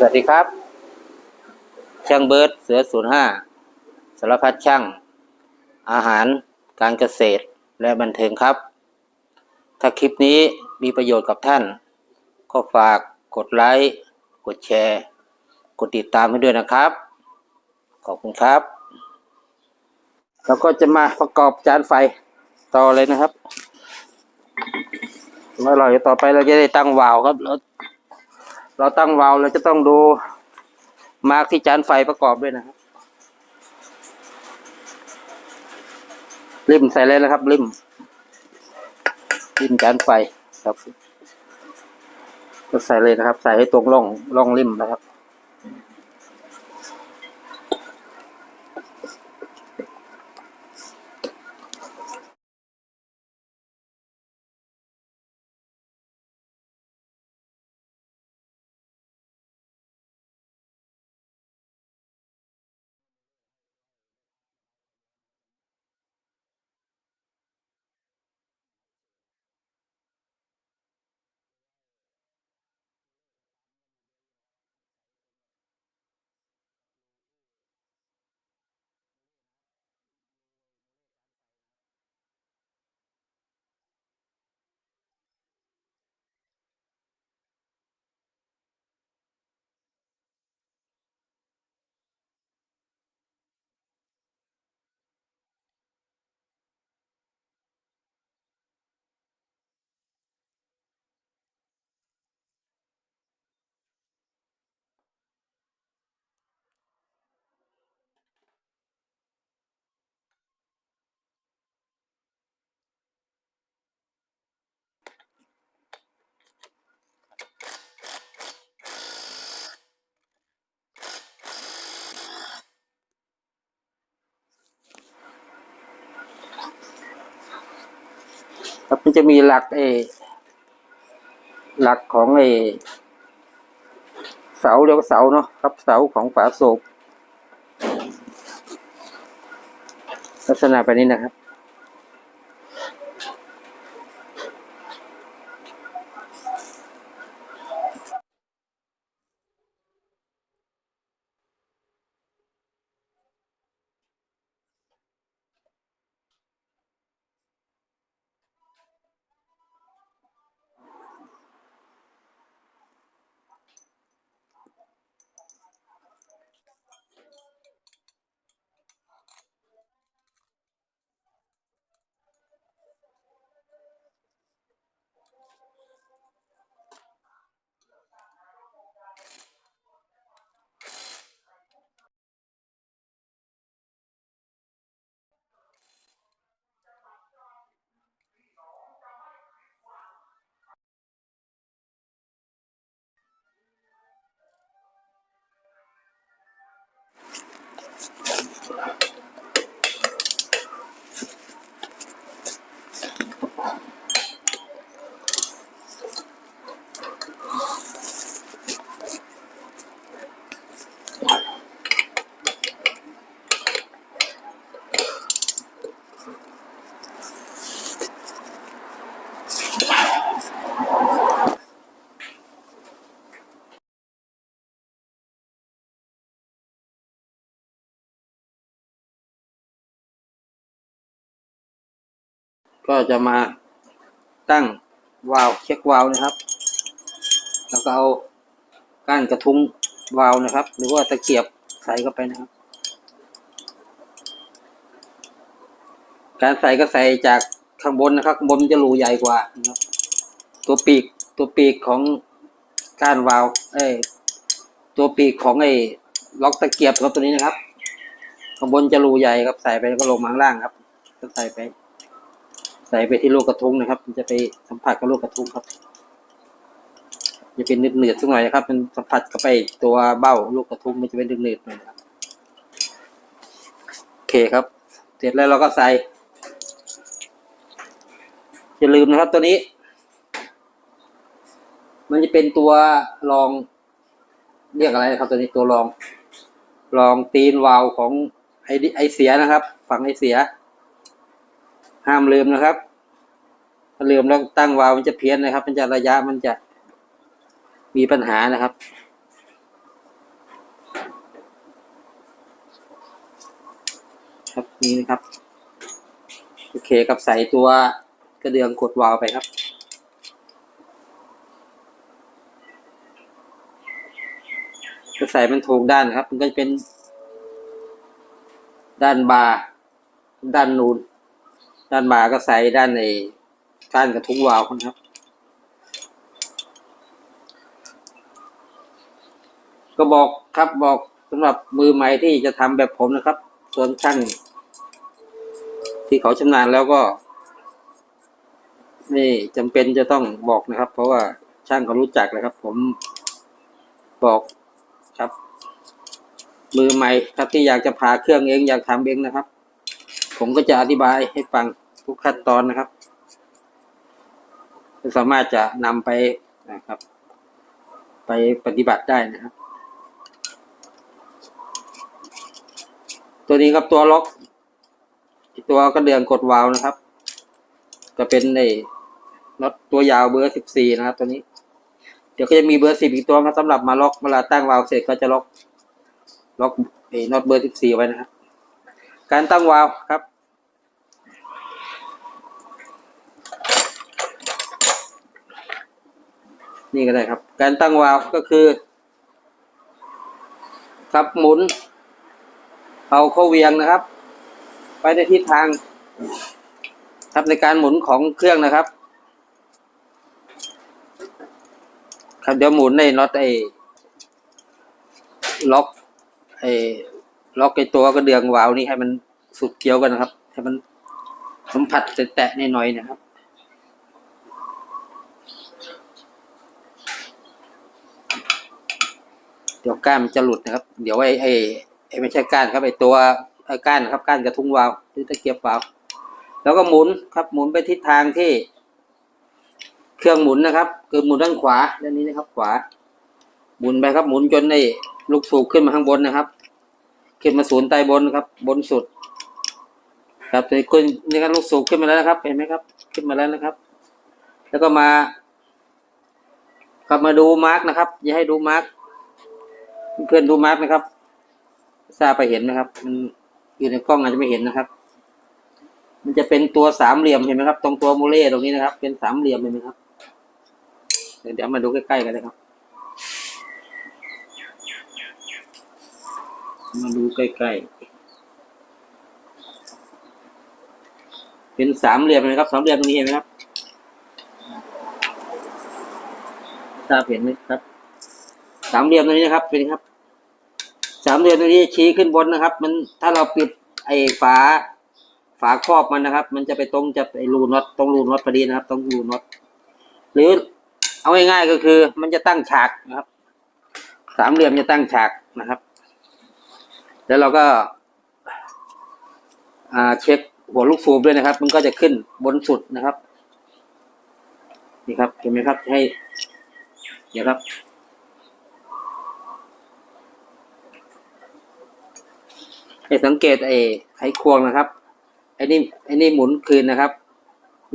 สวัสดีครับ ช่างเบิร์ดเสือศูนย์ห้าสารพัดช่าง อาหารการเกษตรและบันเทิงครับ ถ้าคลิปนี้มีประโยชน์กับท่าน ก็ฝากกดไลค์กดแชร์ กดติดตามให้ด้วยนะครับ ขอบคุณครับเราก็จะมาประกอบจานไฟต่อเลยนะครับเมื่อเราต่อไปเราจะได้ตั้งวาล์วครับเรา เราตั้งวาล์วเราจะต้องดูมาร์กที่จานไฟประกอบด้วยนะครับริมใส่เลยนะครับริมริมจานไฟครับก็ใส่เลยนะครับ ใส่ให้ตรงร่องร่องริมนะครับ ครับมันจะมีหลักเอหลักของเออเสาเรียกว่าเสาเนาะครับเสาของฝาโศกลักษณะแบบนี้นะครับ ก็จะมาตั้งวาล์วเช็ควาล์วนะครับ แล้วก็เอาก้านกระทุ้งวาล์วนะครับ หรือว่าตะเกียบใส่เข้าไปนะครับ การใส่ก็ใส่จากข้างบนนะครับข้างบนจะรูใหญ่กว่านะครับตัวปีกตัวปีกของก้านวาล์วเอ้ตัวปีกของไอ้ล็อกตะเกียบครับตัวนี้นะครับข้างบนจะรูใหญ่ครับใส่ไปแล้วก็ลงมาข้างล่างครับก็ใส่ไป ใส่ไปที่ลูกกระทุ้งนะครับ มันจะไปสัมผัสกับลูกกระทุ้งครับจะเป็นหนืดๆสักหน่อยนะครับ มันสัมผัสกับไปตัวเบ้าลูกกระทุ้งมันจะเป็นหนืดๆหน่อยครับโอเคครับ เสร็จแล้วเราก็ใส่อย่าลืมนะครับตัวนี้ มันจะเป็นตัวรอง เรียกอะไรนะครับตัวนี้ตัวรองรองตีนวาล์วของไอไอเสียนะครับ ฝั่งไอเสีย ห้ามลืมนะครับ ถ้าลืมแล้วตั้งวาวมันจะเพี้ยนนะครับ มันจะระยะมันจะมีปัญหานะครับครับนี้นะครับ โอเคกับใส่ตัวกระเดืองกดวาวไปครับจะใส่มันถูกด้านครับ มันก็จะเป็น ด้านบาด้านนูน ด้านบาก็ใส่ด้านในก้านกระทุ้งวาล์วนะครับ ก็บอกครับบอกสำหรับมือใหม่ที่จะทำแบบผมนะครับ ส่วนช่างที่เขาชำนาญแล้วก็ ไม่จำเป็นจะต้องบอกนะครับ เพราะว่าช่างเขารู้จักเลยครับ ผมบอกครับ มือใหม่ครับที่อยากจะพาเครื่องเองอยากทำเองนะครับ ผมก็จะอธิบายให้ฟังทุกขั้นตอนนะครับสามารถจะนำไปนะครับ ไปปฏิบัติได้นะครับ ตัวนี้ครับตัวล็อกตัวกระเดื่องกดวาล์วนะครับก็เป็นในน็อตตัวยาวเบอร์สิบสี่นะครับ ตัวนี้ เดี๋ยวก็จะมีเบอร์สิบอีกตัวครับสำหรับมาล็อกเวลาตั้งวาล์วเสร็จก็จะล็อกล็อกไอ้น็อตเบอร์สิบสี่ไว้นะครับ การตั้งวาล์วครับ นี่ก็ได้ครับ การตั้งวาล์วก็คือ ครับหมุน เอาเข้าเวียงนะครับ ไปในทิศทาง ครับในการหมุนของเครื่องนะครับ ครับเดี๋ยวหมุนในน็อตไอ้ล็อกไอ้ล็อกไอ้ตัวกระเดืองวาล์วนี่ให้มันสุดเกี่ยวกันนะครับ ให้มันสัมผัสแตะๆหน่อยๆนะครับ ดี๋ยวก้านมันจะหลุดนะครับ เดี๋ยวไอ้ไอ้ไอ้ไม่ใช่ก้านครับไอ้ตัวไอ้ก้านครับก้านกระทุ้งวาล์วหรือตะเกียบวาล์วแล้วก็หมุนครับ หมุนไปทิศทางที่ เครื่องหมุนนะครับคือหมุนด้านขวาด้านนี้นะครับ ขวา หมุนไปครับหมุนจนไอ้ลูกสูบขึ้นมาข้างบนนะครับ ขึ้นมาศูนย์ใต้บนครับ บนสุด ครับในคุณนี่ครับลูกสูบขึ้นมาแล้วนะครับ เห็นไหมครับ ขึ้นมาแล้วนะครับ แล้วก็มา ครับมาดูมาร์กนะครับอย่าให้ดูมาร์ก เพื่อนดูมาร์กนะครับทราบไปเห็นนะครับ มันอยู่ในกล้องอาจจะไม่เห็นนะครับ มันจะเป็นตัวสามเหลี่ยมเห็นไหมครับ ตรงตัวโมเล่ตรงนี้นะครับ เป็นสามเหลี่ยมเห็นไหมครับเดี๋ยวเดี๋ยวมาดูใกล้ๆกันเลยครับ มาดูใกล้ๆ เป็นสามเหลี่ยมนะครับ สามเหลี่ยมตรงนี้เห็นไหมครับทราบเห็นไหมครับ สามเหลี่ยมตรงนี้นะครับ เป็นครับ สามเหลี่ยมตรงนี้ชี้ขึ้นบนนะครับ มันถ้าเราปิดไอ้ฝาฝาครอบมันนะครับ มันจะไปตรงจะไอ้รูน็อตตรงรูน็อตพอดีนะครับตรงรูน็อตหรือเอาง่ายๆก็คือ มันจะตั้งฉากนะครับ สามเหลี่ยมจะตั้งฉากนะครับ แล้วเราก็อ่าเช็คหัวลูกสูบด้วยนะครับ มันก็จะขึ้นบนสุดนะครับ นี่ครับเห็นไหมครับให้เดี๋ยวครับ ให้สังเกตไอ้ไขควงนะครับไอ้นี่ไอ้นี่หมุนคืนนะครับ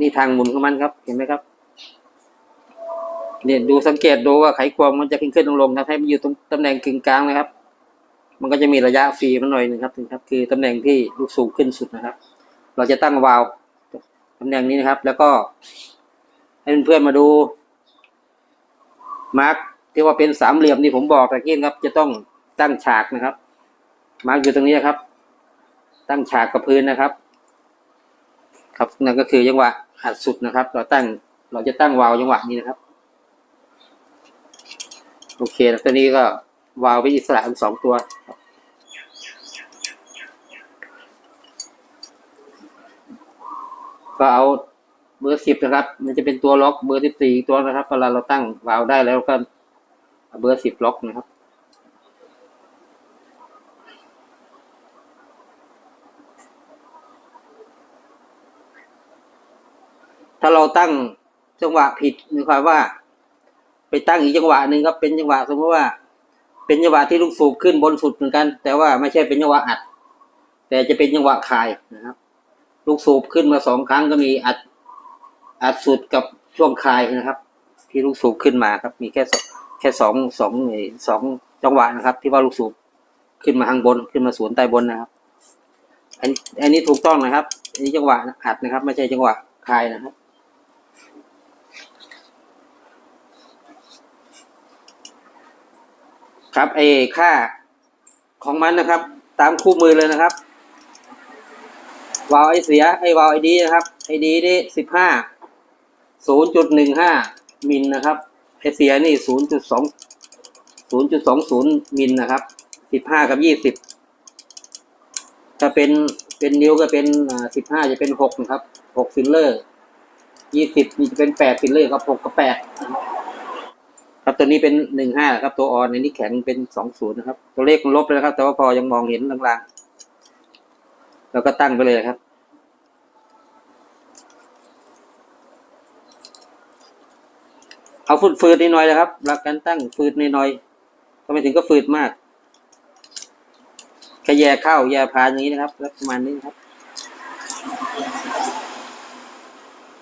นี่ทางหมุนของมันครับ เห็นไหมครับเนี่ยดูสังเกตดูว่าไขควงมันจะขึ้นขึ้นลงลงครับให้มันอยู่ตรงตำแหน่งกึ่งกลางนะครับ มันก็จะมีระยะฟรีมันหน่อยหนึงครับถึงครับ คือตำแหน่งที่ลูกสูบขึ้นสุดนะครับ เราจะตั้งวาล์วตำแหน่งนี้นะครับ แล้วก็ ให้เพื่อนๆมาดูมาร์กที่ว่าเป็นสามเหลี่ยมที่ผมบอกตะกี้ครับ จะต้องตั้งฉากนะครับ มาร์กอยู่ตรงนี้ครับ ตั้งฉากกับพื้นนะครับ ครับนั่นก็คือจังหวะหัดสุดนะครับ เราตั้งเราจะตั้งวาล์วจังหวะนี้นะครับ โอเคแล้วตอนนี้ก็วาล์วไปอิสระสองตัวก็เอาเบอร์สิบนะครับ มันจะเป็นตัวล็อกเบอร์สิบสี่ตัวนะครับเวลาเราตั้งวาล์วได้แล้วก็เบอร์สิบล็อกนะครับ ถ้าเราตั้งจังหวะผิดหมายความว่า ไปตั้งอีกจังหวะหนึ่งครับเป็นจังหวะสมมติว่า เป็นจังหวะที่ลูกสูบขึ้นบนสุดเหมือนกัน แต่ว่าไม่ใช่เป็นจังหวะอัด แต่จะเป็นจังหวะคายนะครับ ลูกสูบขึ้นมาสองครั้งก็มีอัดอัดสุดกับช่วงคายนะครับ ที่ลูกสูบขึ้นมาครับ มีแค่แค่สองสองสองจังหวะนะครับ ที่ว่าลูกสูบขึ้นมาข้างบนขึ้นมาสวนใต้บนนะครับ อันอันนี้ถูกต้องนะครับอันนี้จังหวะอัดนะครับ ไม่ใช่จังหวะคายนะครับ ครับไอ้ค่าของมันนะครับ ตามคู่มือเลยนะครับ วาลไอเสียไอวาลไอดีนะครับไอดีนี่สิบห้าศูนย์จุดหนึ่งห้ามิลนะครับไอเสียนี่ศูนย์จุดสองศูนย์จุดสองศูนย์มิลนะครับสิบห้ากับยี่สิบถ้าเป็นเป็นนิ้วก็เป็นสิบห้าจะเป็นหกนะครับหกฟิลเลอร์ยี่สิบนี่จะเป็นแปดฟิลเลอร์ครับหกกับแปด ครับตัวนี้เป็นหนึ่งห้าครับตัวออนในนี้แข็งเป็นสองศูนย์นะครับ ตัวเลขลบเลยครับ แต่ว่าพอยังมองเห็นลางๆ แล้วก็ตั้งไปเลยครับ เอาฟืดฟืดนิดหน่อยนะครับหลักการตั้งฟืดนิดหน่อยก็ไม่ถึงก็ฟืดมากแค่แย่เข้าแย่พานอย่างนี้นะครับแล้วประมาณนี้นครับ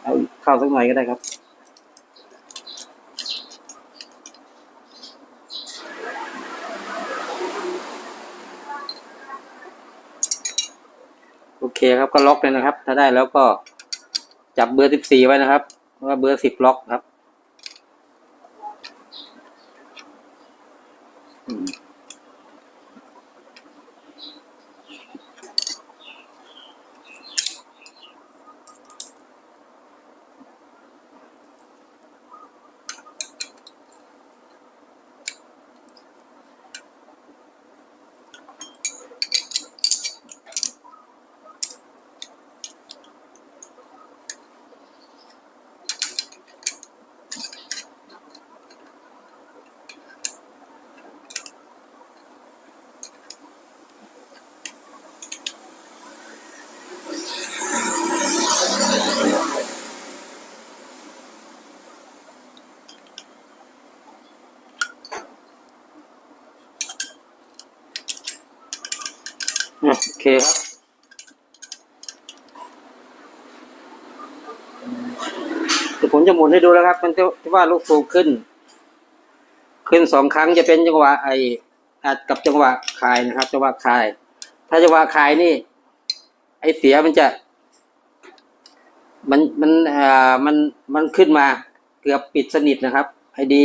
เอาเข้าสักหน่อยก็ได้ครับ คครับก็ล็อกเลยนะครับ ถ้าได้แล้วก็จับเบอร์สิบสี่ไว้นะครับเพราะว่าเบอร์สิบล็อกครับ โอเคครับ เดี๋ยวผมจะหมุนให้ดูแล้วครับ มันจะที่ว่าลูกสูขึ้น ขึ้นสองครั้งจะเป็นจังหวะไออัดกับจังหวะคลายนะครับ จังหวะคลาย ถ้าจังหวะคลายนี่ ไอเสียมันจะ มันมันเอ่อมันมันขึ้นมาเกือบปิดสนิทนะครับ ไอดี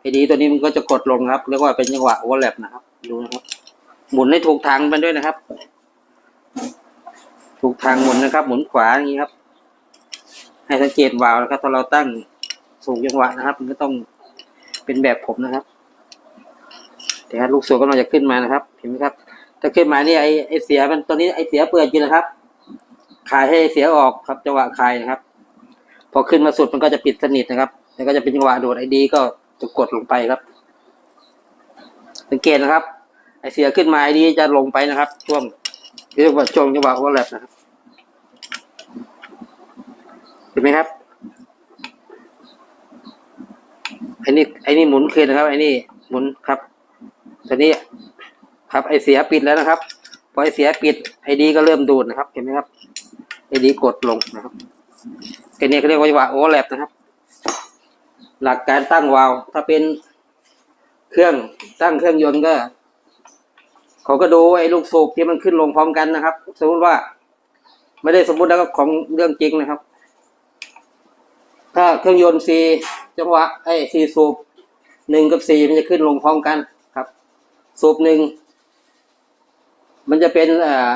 ไอดีตัวนี้มันก็จะกดลงครับเรียกว่าเป็นจังหวะวอร์แลปนะครับ ดูนะครับ หมุนให้ถูกทางมันด้วยนะครับ ถูกทางหมุนนะครับ หมุนขวาอย่างนี้ครับ ให้สังเกตวาล์วนะครับถ้าเราตั้งสูงจังหวะนะครับ มันก็ต้องเป็นแบบผมนะครับเดี๋ยวลูกสูบกำลังจะขึ้นมานะครับ เห็นไหมครับ ถ้าขึ้นมาเนี่ยไอไอเสียมันตอนนี้ไอเสียเปิดอยู่นะครับคลายให้เสียออกครับจังหวะคลายนะครับ พอขึ้นมาสุดมันก็จะปิดสนิทนะครับแล้วก็จะเป็นจังหวะโดดไอดี ก็จะกดลงไปครับ สังเกตนะครับ ไอเสียขึ้นมาไอดีจะลงไปนะครับ ช่วงเรียกว่าช่วงจังหวะโอเวอร์แลปนะครับเห็นไหมครับไอ้นี่ไอ้นี่หมุนคืนนะครับไอ้นี่หมุนครับตอนนี้ครับไอเสียปิดแล้วนะครับพอไอเสียปิดไอดีก็เริ่มดูดนะครับ เห็นไหมครับไอดีกดลงนะครับไอนี้เขาเรียกว่าจังหวะโอเวอร์แลปนะครับ หลักการตั้งวาล์วถ้าเป็นเครื่องตั้งเครื่องยนต์ก็ เขาก็ดูไอ้ลูกสูบที่มันขึ้นลงพร้อมกันนะครับ สมมติว่า ไม่ได้สมมติแล้วก็ของเรื่องจริงนะครับ ถ้าเครื่องยนต์สี่จังหวะไอ้สี่สูบหนึ่งกับสี่มันจะขึ้นลงพร้อมกันครับ สูบหนึ่งมันจะเป็นเอ่อ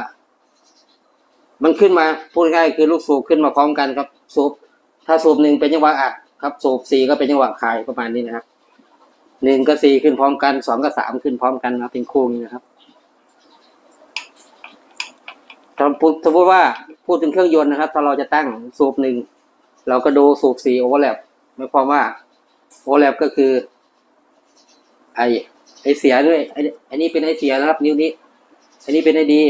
มันขึ้นมาพูดง่ายคือลูกสูบขึ้นมาพร้อมกันครับ สูบถ้าสูบหนึ่งเป็นจังหวะอัดครับ สูบสี่ก็เป็นจังหวะคลายประมาณนี้นะครับหนึ่งกับสี่ขึ้นพร้อมกันสองกับสามขึ้นพร้อมกันนะเป็นคู่นี้นะครับ ถ้าสมมติว่าพูดถึงเครื่องยนต์นะครับ ถ้าเราจะตั้งสูบหนึ่งเราก็ดูสูบสี่โอเวอร์แลปหมายความว่าโอเวอร์แลปก็คือ ไอไอเสียด้วยไอไอนี่เป็นไอเสียนะครับ นิ้วนี้ไอนี่เป็นไอดี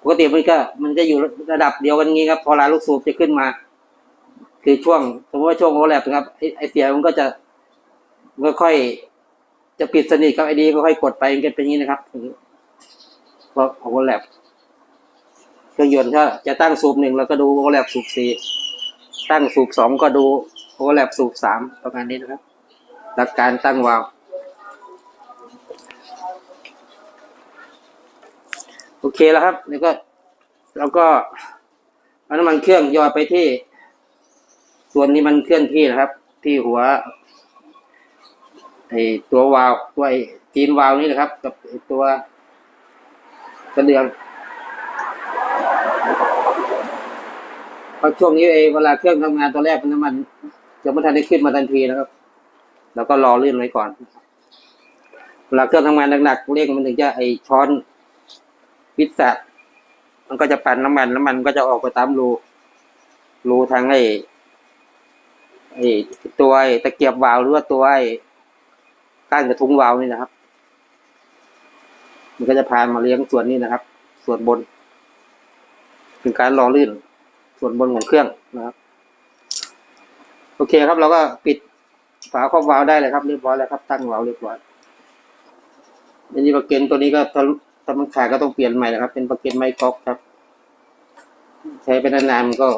ปกติมันก็ มันจะอยู่ระดับเดียวกันงี้ครับ พอลายลูกสูบจะขึ้นมา คือช่วง สมมติว่าช่วงโอเวอร์แลปนะครับไอไอเสียมันก็จะมันค่อยจะปิดสนิทกับไอดีก็ค่อยกดไปเป็นอย่างนี้นะครับเพราะโอเวอร์แลป เครื่องยนต์ถ้าจะตั้งสูบหนึ่งเราก็ดูโอเวอร์แลปสูบสี่ตั้งสูบสองก็ดูโอเวอร์แลปสูบสามประมาณนี้นะครับ หลักการตั้งวาล์วโอเคแล้วครับแล้วก็แล้วก็เอาน้ำมันเครื่องหยอไปที่ ส่วนนี้มันเคลื่อนที่นะครับ ที่หัวไอตัววาล์วตัวไอจีนวาล์วนี่นะครับ กับตัวกระเดือง เพราะช่วงนี้ไอเวลาเครื่องทำงานตัวแรกมันน้ำมันจะไม่ทันได้ขึ้นมาทันทีนะครับ แล้วก็รอเลื่อนไว้ก่อนเวลาเครื่องทำงานหนักๆเร่งมันถึงจะไอช้อนพิษะมันก็จะปั่นน้ำมันน้ำมันก็จะออกไปตามรูรูทางไอไอตัวไอตะเกียบวาล์วหรือว่าตัวไอก้านกระทุ้งวาล์วนี่นะครับ มันก็จะพามาเลี้ยงส่วนนี้นะครับ ส่วนบนเป็นการรอลื่น ส่วนบนของเครื่องนะครับ โอเคครับเราก็ปิดฝาครอบวาล์วได้เลยครับเรียบร้อยแล้วครับตั้งวาล์วเรียบร้อยอันนี้ประเกนตัวนี้ก็ถ้าถ้ามันขาดก็ต้องเปลี่ยนใหม่นะครับ เป็นประเกนไม้ก๊อกครับ ใช้ไปนานๆมันก็